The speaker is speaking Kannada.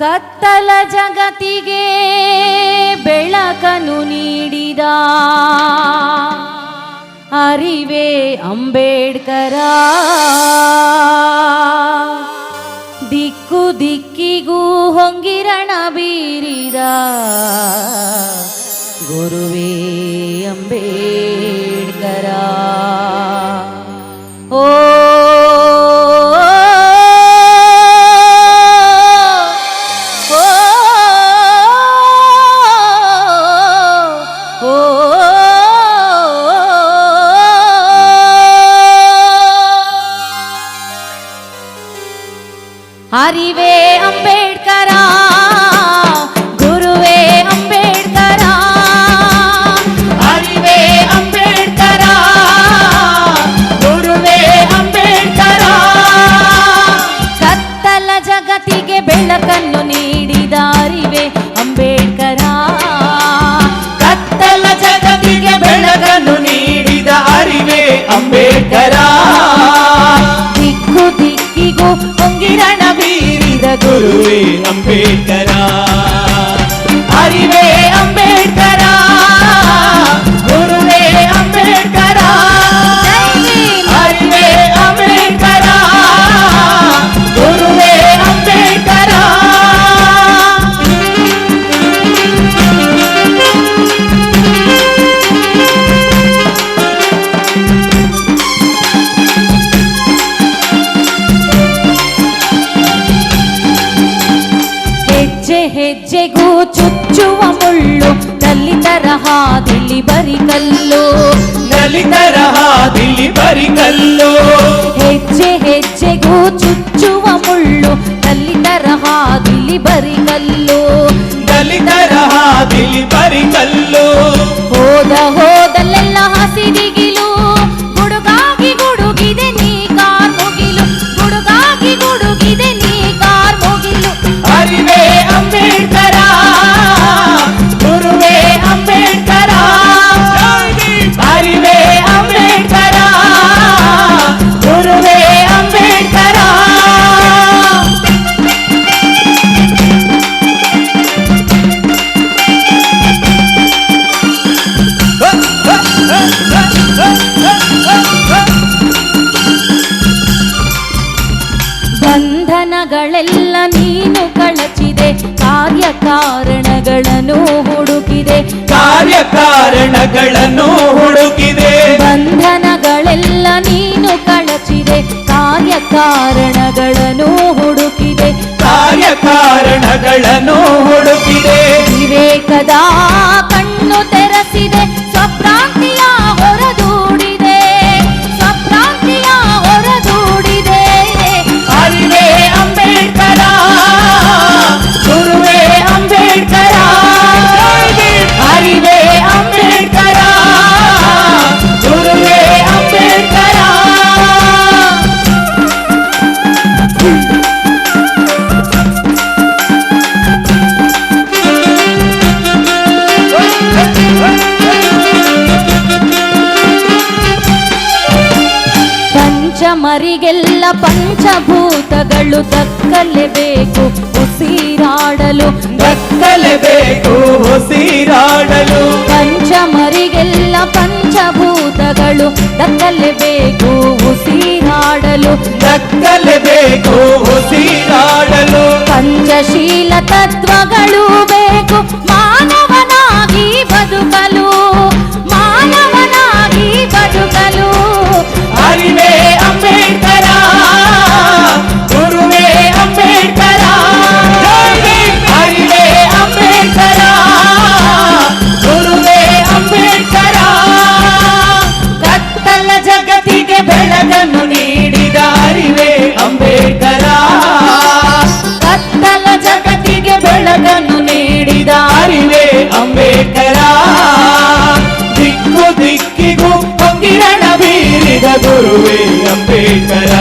ಕತ್ತಲ ಜಗತಿಗೆ ಬೆಳಕನು ನೀಡಿದ ಅರಿವೇ ಅಂಬೇಡ್ಕರ. ದಿಕ್ಕು ದಿಕ್ಕಿಗೂ ಹೊಂಗಿರಣ ಬೀರಿದ ಗುರುವೇ ಅಂಬೇಡ್ಕರ. ಹರಿವೇ ಅಂಬೇಡ್ಕರ, ಗುರುವೇ ಅಂಬೇಡ್ಕರ. ಅರಿವೇ ಅಂಬೇಡ್ಕರ, ಗುರುವೇ ಅಂಬೇಡ್ಕರ. ಕತ್ತಲ ಜಗತ್ತಿಗೆ ಬೆಳಕನ್ನು ನೀಡಿದ ಅರಿವೇ ಅಂಬೇಡ್ಕರ. ಕತ್ತಲ ಜಗತ್ತಿಗೆ ಬೆಳಕನ್ನು ನೀಡಿದ ಅರಿವೇ ಅಂಬೇಡ್ಕರ. ದಿಕ್ಕು ದಿಕ್ಕಿಗೂ ಹೊಂಗಿರಣ ಬೀರಿದ ಗುರು ಹೆಜ್ಜೆಗೂ ಚುಚ್ಚುವ ಮುಳ್ಳು ದಲಿತರ ಹಾದಿಲಿ ಬರಿ ಕಲ್ಲು ದಲಿತರ ಹಾದಿಲಿ ಬರಿ ಕಲ್ಲು ಹೆಜ್ಜೆ ಹೆಜ್ಜೆಗೂ ಚುಚ್ಚುವ ಮುಳ್ಳು ದಲಿತರ ಹಾದಿಲಿ ಬರಿ ಕಲ್ಲು ದಲಿತರ ಹಾದಿಲಿ ಬರಿ ಕಲ್ಲು ಹೋದ ಬಂಧನಗಳೆಲ್ಲ ನೀನು ಕಳಚಿದೆ ಕಾರ್ಯಕಾರಣಗಳನ್ನು ಹುಡುಕಿದೆ. ಕಾರ್ಯ ಕಾರಣಗಳನ್ನು ಹುಡುಕಿದೆ. ಬಂಧನಗಳೆಲ್ಲ ನೀನು ಕಳಚಿದೆ ಕಾರ್ಯಕಾರಣಗಳನ್ನು ಹುಡುಕಿದೆ ಪಂಚಮರಿಗೆಲ್ಲ ಪಂಚಭೂತಗಳು ದಕ್ಕಲೇಬೇಕು ಉಸಿರಾಡಲು. ದಕ್ಕಲೇಬೇಕು ಉಸಿರಾಡಲು. ಪಂಚಮರಿಗೆಲ್ಲ ಪಂಚಭೂತಗಳು ದಕ್ಕಲೇಬೇಕು ಉಸಿರಾಡಲು. ದಕ್ಕಲೇಬೇಕು ಗುರುವೇ ಅಂಬೇಡ್ಕರ